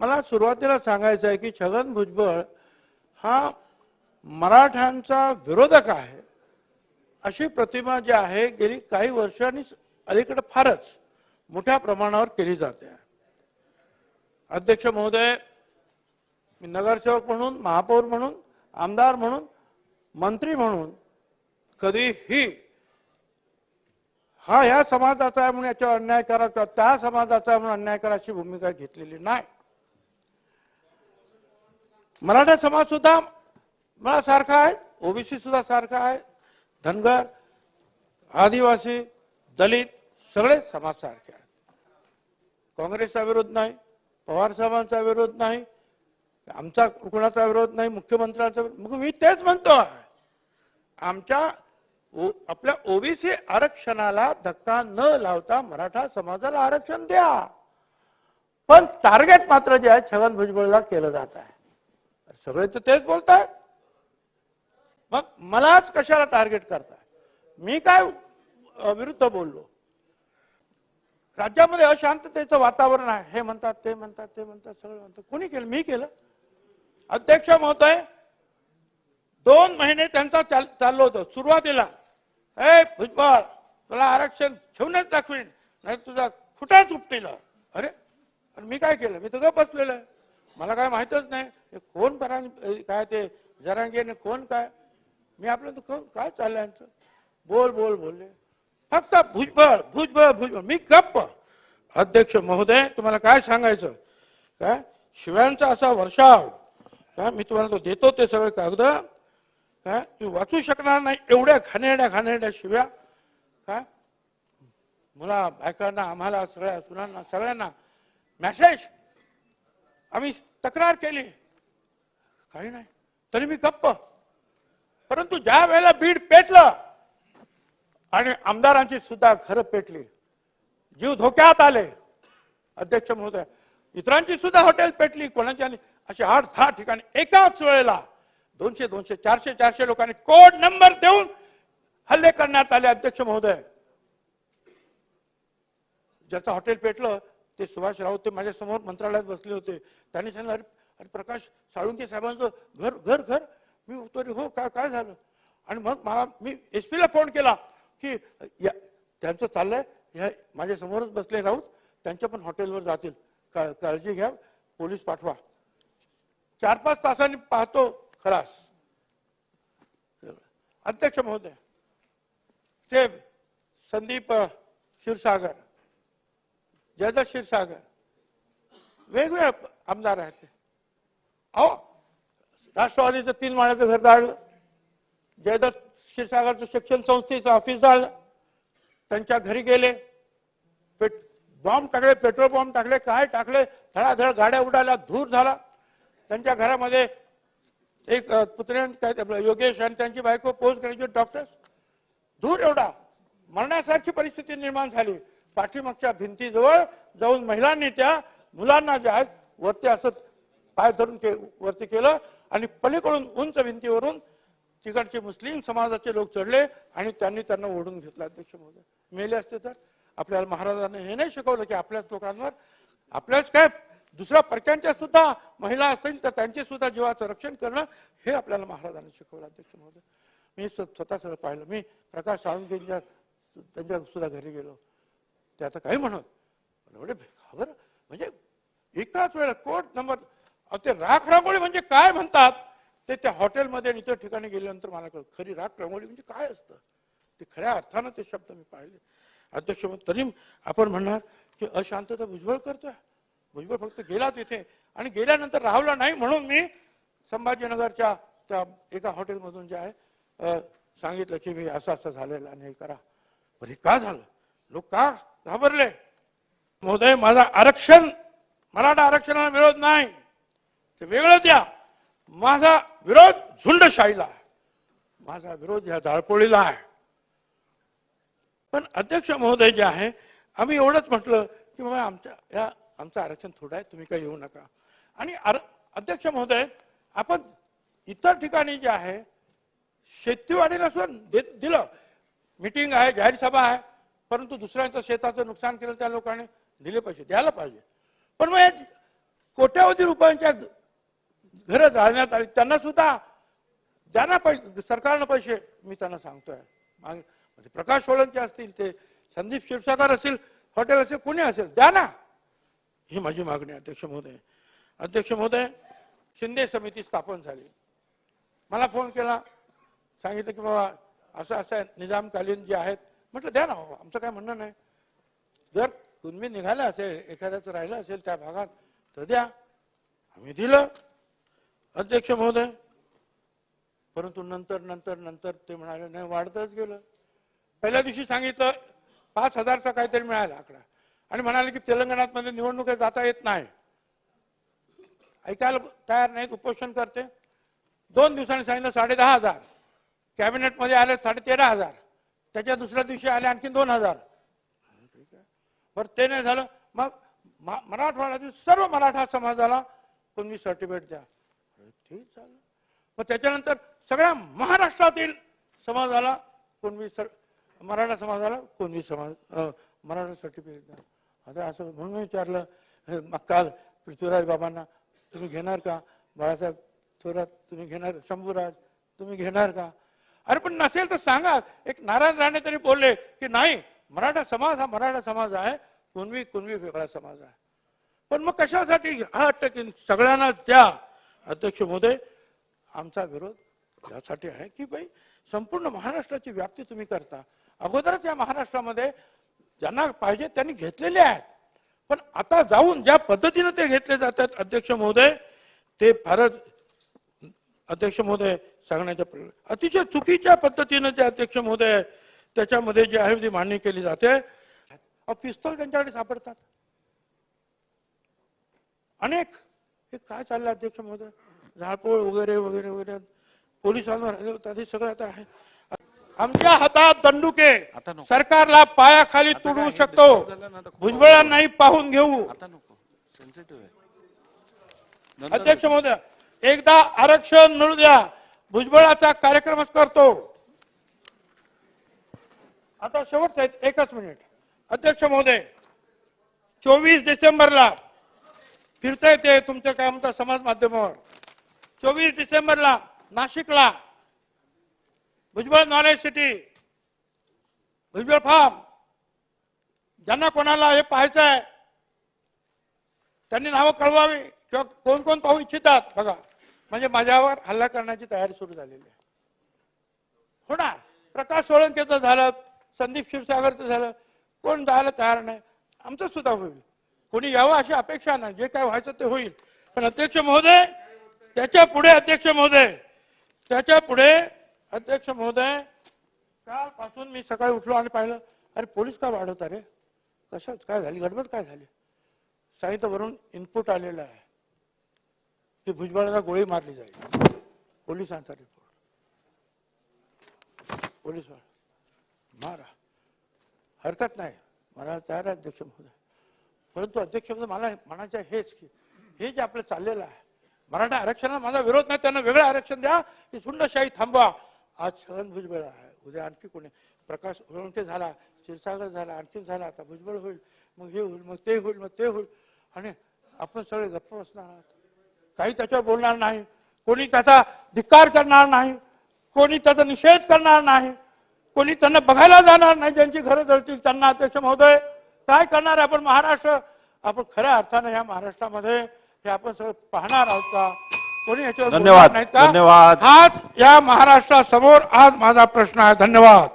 मला सुरुवातीला सांगायचं आहे की छगन भुजबळ हा मराठ्यांचा विरोधक आहे. अशी प्रतिमा जी आहे गेली काही वर्षांनी अलीकडे फारच मोठ्या प्रमाणावर केली जाते. अध्यक्ष महोदय मी नगरसेवक म्हणून महापौर म्हणून आमदार म्हणून मंत्री म्हणून कधीही हा ह्या समाजाचा आहे म्हणून याच्यावर अन्याय करा किंवा त्या समाजाचा आहे म्हणून अन्याय करा अशी भूमिका घेतलेली नाही. मराठा समाज सुद्धा मला सारखा आहे ओबीसी सुद्धा सारखा आहे धनगर आदिवासी दलित सगळे समाज सारखे आहेत. काँग्रेसचा विरोध नाही पवार साहेबांचा विरोध नाही आमचा कुणाचा विरोध नाही मुख्यमंत्र्यांचा विरोध- मग मी तेच म्हणतो आमच्या ओ- आपल्या ओबीसी आरक्षणाला धक्का न लावता मराठा समाजाला आरक्षण द्या. पण टार्गेट मात्र जे आहे छगन भुजबळला केलं जात आहे. सगळे तर तेच बोलताय. मग मलाच कशाला टार्गेट करताय? मी काय अ, विरुद्ध बोललो? राज्यामध्ये अशांततेचं वातावरण आहे. हे म्हणतात ते म्हणतात ते म्हणतात सगळं म्हणतात. कोणी केलं? मी केलं. अध्यक्ष महोदय दोन महिने त्यांचा चाल- चाललं होतं. सुरुवातीला हे भुजबळ तुला आरक्षण ठेवूनच दाखवीन. नाही तुझा खुटाच उपटील अरे मी काय केलं? मी तर बसलेलं आहे. मला काय माहितच नाही. हे कोण परा काय ते जरांगेने कोण काय? मी आपलं तर कोण- काय चाललंय यांचं बोल बोल बोलले फक्त भुजबळ भुजबळ भुजबळ. मी गप्प. अध्यक्ष महोदय तुम्हाला काय सांगायचं? काय? शिव्यांचा असा वर्षाव. काय? मी तुम्हाला तो देतो ते सगळे कागद. काय? तुम्ही वाचू शकणार नाही. एवढ्या घाणेरड्या घाणेरड्या शिव्या. काय? मुला बायकांना आम्हाला सगळ्या सुनांना सगळ्यांना. मेसेज आम्ही तक्रार केली. काही नाही. तरी मी गप्प. परंतु ज्या वेळेला बीड पेटलं आणि आमदारांची सुद्धा घरं पेटली जीव धोक्यात आले. अध्यक्ष महोदय इतरांची सुद्धा हॉटेल पेटली कोणाची आली अशी आठ दहा ठिकाणी एकाच वेळेला दोनशे दोनशे चारशे चारशे लोकांनी कोड नंबर देऊन हल्ले करण्यात आले अध्यक्ष महोदय. ज्याचं हॉटेल पेटलं ते सुभाष राऊत ते माझ्यासमोर मंत्रालयात बसले होते. त्यांनी सांगितलं अरे अरे प्रकाश साळुंके साहेबांचं घर घर घर. मी म्हणतो अरे हो काय काय झालं? आणि मग मला मी एस ला फोन केला की या त्यांचं चाललंय ह्या माझ्यासमोरच बसले राऊत त्यांच्या पण हॉटेलवर जातील. का- काळजी घ्या पोलीस पाठवा. चार पाच तासांनी पाहतो खलास. अध्यक्ष महोदय ते संदीप क्षीरसागर. जयदत्त क्षीरसागर वेगवेगळे आमदार आहेत ते. अहो राष्ट्रवादीचं तीन माळ्याचं घर जाळलं जयदत्त क्षीरसागरचं शिक्षण संस्थेचं ऑफिस जाळलं त्यांच्या घरी गेले. पेट बॉम्ब टाकले पेट्रोल बॉम्ब टाकले काय टाकले? धडाधड गाड्या उडाल्या धूर झाला. त्यांच्या घरामध्ये एक अ, पुतण्या काय योगेश आणि त्यांची बायको पोस्ट ग्रॅज्युएट डॉक्टर्स दूर एवढा. मरण्यासारखी परिस्थिती निर्माण झाली. पाठीमागच्या भिंतीजवळ जाऊन महिलांनी त्या मुलांना जे आहेत वरती असं पाय धरून के वरती केलं आणि पलीकडून उंच भिंतीवरून तिकडचे मुस्लिम समाजाचे लोक चढले आणि त्यांनी त्यांना ओढून घेतलं. अध्यक्ष महोदय मेले असते तर आपल्याला महाराजांनी हे नाही शिकवलं की आपल्याच लोकांवर आपल्याच काय दुसऱ्या परक्यांच्या सुद्धा महिला असतील तर त्यांचे सुद्धा जीवाचं रक्षण करणं हे आपल्याला महाराजांनी शिकवलं. अध्यक्ष महोदय मी स्वतः सगळं पाहिलं. मी प्रकाश साळुंकेंच्या त्यांच्या सुद्धा घरी गेलो. ते आता काही म्हणत. पण एवढे घाबर म्हणजे एकाच वेळेला कोट नंबर ते राख रांगोळी म्हणजे काय म्हणतात? ते त्या हॉटेलमध्ये आणि इतर ठिकाणी गेल्यानंतर मला कळलं खरी राख रांगोळी म्हणजे काय असतं? ते खऱ्या अर्थानं ते शब्द मी पाहिले. अध्यक्ष तरी आपण म्हणणार की अशांतता भुजबळ करतोय. भुजबळ फक्त गेला तिथे आणि गेल्यानंतर राहुला नाही म्हणून मी संभाजीनगरच्या त्या एका हॉटेलमधून जे आहे सांगितलं की मी असं असं झालेलं आणि हे करा. बरे हे का झालं? लोक का घाबरले. महोदय माझा आरक्षण मराठा आरक्षणाला विरोध नाही. ते वेगळं द्या. माझा विरोध झुंडशाहीला आहे. माझा विरोध ह्या जाळपोळीला आहे. पण अध्यक्ष महोदय जे आहे आम्ही एवढंच म्हटलं की बाबा आमच्या या आमचं आरक्षण थोडं आहे तुम्ही काही येऊ नका. आणि आर- अध्यक्ष महोदय आपण इतर ठिकाणी जे आहे शेतीवाडीला सुद्धा दिलं. मिटिंग आहे जाहीर सभा आहे. परंतु दुसऱ्यांच्या शेताचं नुकसान केलं त्या लोकांनी दिले पैसे द्यायला पाहिजे. पण मग कोट्यावधी रुपयांच्या घरं जाळण्यात आली. त्यांना सुद्धा द्या ना पैसे सरकारनं पैसे मी त्यांना सांगतोय. मागे म्हणजे प्रकाश सोळंके असतील ते संदीप क्षीरसागर असतील हॉटेल असेल कोणी असेल द्या ना. ही माझी मागणी अध्यक्ष महोदय. अध्यक्ष महोदय शिंदे समिती स्थापन झाली. मला फोन केला सांगितलं की बाबा असं असं आहे, निजामकालीन जे आहेत म्हटलं द्या ना बाबा आमचं काय म्हणणं नाही. जर तुम्ही निघाला असेल एखाद्याचं राहिलं असेल त्या भागात तर द्या. आम्ही दिलं. अध्यक्ष महोदय. परंतु नंतर नंतर नंतर ते म्हणाले नाही वाढतच गेलं. पहिल्या दिवशी सांगितलं पाच हजारचा काहीतरी मिळाला आकडा. आणि म्हणाले की तेलंगणात मध्ये निवडणुका जाता येत नाही. ऐकायला तयार नाहीत उपोषण करते. दोन दिवसांनी सांगितलं साडे दहा हजार. कॅबिनेटमध्ये आले साडे तेरा हजार. त्याच्या दुसऱ्या दिवशी आले आणखी दोन हजार. ठीक आहे. बरं ते नाही झालं. मग मा- मराठवाड्यातील सर्व मराठा समाजाला तुम्ही सर्टिफिकेट द्या. ठीक झालं. मग त्याच्यानंतर सगळ्या महाराष्ट्रातील समाजाला कुणबी सर मराठा समाजाला कुणबी समाज मराठा सर्टिफिकेट द्या. आता असं म्हणून विचारलं हे मग काल पृथ्वीराज बाबांना तुम्ही घेणार का? बाळासाहेब थोरात तुम्ही घेणार? शंभूराज तुम्ही घेणार का? अरे पण नसेल तर सांगा. एक नारायण राणे तरी बोलले की नाही मराठा समाज हा मराठा समाज आहे. कुणवी कुणवी वेगळा समाज आहे. पण मग कशासाठी हा वाटतं सगळ्यांना द्या? अध्यक्ष महोदय आमचा विरोध यासाठी आहे की भाई संपूर्ण महाराष्ट्राची व्याप्ती तुम्ही करता. अगोदरच या महाराष्ट्रामध्ये ज्यांना पाहिजे त्यांनी घेतलेले आहेत. पण आता जाऊन ज्या पद्धतीने ते घेतले जातात अध्यक्ष महोदय ते फारच अध्यक्ष महोदय सांगण्याच्या प्र- अतिशय चुकीच्या पद्धतीने ते अध्यक्ष महोदय त्याच्यामध्ये जे आहे ती मांडणी केली जाते. पिस्तॉल त्यांच्याकडे सापडतात. अनेक. हे काय चाललं अध्यक्ष महोदय? झाडपोळ वगैरे वगैरे वगैरे. पोलिसांवर हल्ले होतात. हे सगळं आता आहे. आमच्या हातात दंडुके. सरकारला पायाखाली तुडवू शकतो. भुजबळांनाही पाहून घेऊ. अध्यक्ष महोदय एकदा आरक्षण मिळू द्या. भुजबळाचा कार्यक्रमच करतो. आता शेवटचा आहेत एकच मिनिट. अध्यक्ष महोदय चोवीस डिसेंबरला फिरता येते तुमच्या काय म्हणता समाज माध्यमावर. चोवीस डिसेंबरला नाशिकला Bhujbal knowledge city Bhujbal farm. ज्यांना कोणाला हे पाहायचं आहे त्यांनी नावं कळवावी किंवा कोण कोण पाहू इच्छितात बघा. म्हणजे माझ्यावर हल्ला करण्याची तयारी सुरू झालेली आहे. होणार. प्रकाश सोळंकेचं झालं संदीप क्षीरसागरचं झालं कोण जायला तयार नाही आमचं सुद्धा होईल. कोणी यावं अशी अपेक्षा नाही. जे काय व्हायचं ते होईल. पण अध्यक्ष महोदय त्याच्या पुढे अध्यक्ष महोदय त्याच्या पुढे अध्यक्ष महोदय कालपासून मी सकाळी उठलो आणि पाहिलं अरे पोलीस का वाढवता रे? कशात काय झाली? गडबड काय झाली? साहित्यावरून इनपुट आलेलं आहे. की भुजबळाला गोळी मारली जाईल. पोलिसांचा रिपोर्ट पोलीस मारा. हरकत नाही. मला तयार आहे अध्यक्ष महोदय. परंतु अध्यक्ष महोदय मला म्हणायचं आहे हेच की हे जे आपलं चाललेलं आहे मराठा आरक्षणाला माझा विरोध नाही त्यांना वेगळं आरक्षण द्या की सुंडशाही थांबवा. आज छगन भुजबळ आहे. उद्या आणखी कोणी? प्रकाश सोळंके झाला क्षीरसागर झाला आणखी झाला आता भुजबळ होईल. मग हे होईल मग ते होईल मग ते होईल. आणि आपण सगळे गप्प बसणार आहात. काही त्याच्यावर बोलणार नाही. कोणी त्याचा धिक्कार करणार नाही. कोणी त्याचा निषेध करणार नाही. कोणी त्यांना बघायला जाणार नाही. ज्यांची घरं जळतील त्यांना अध्यक्ष महोदय. काय करणार आहे आपण महाराष्ट्र? आपण खऱ्या अर्थानं या महाराष्ट्रामध्ये हे आपण सगळं पाहणार आहोत का? कोणी याच्यावर धन्यवाद, नाहीत का? धन्यवाद. हाच या महाराष्ट्रासमोर आज माझा प्रश्न आहे. धन्यवाद.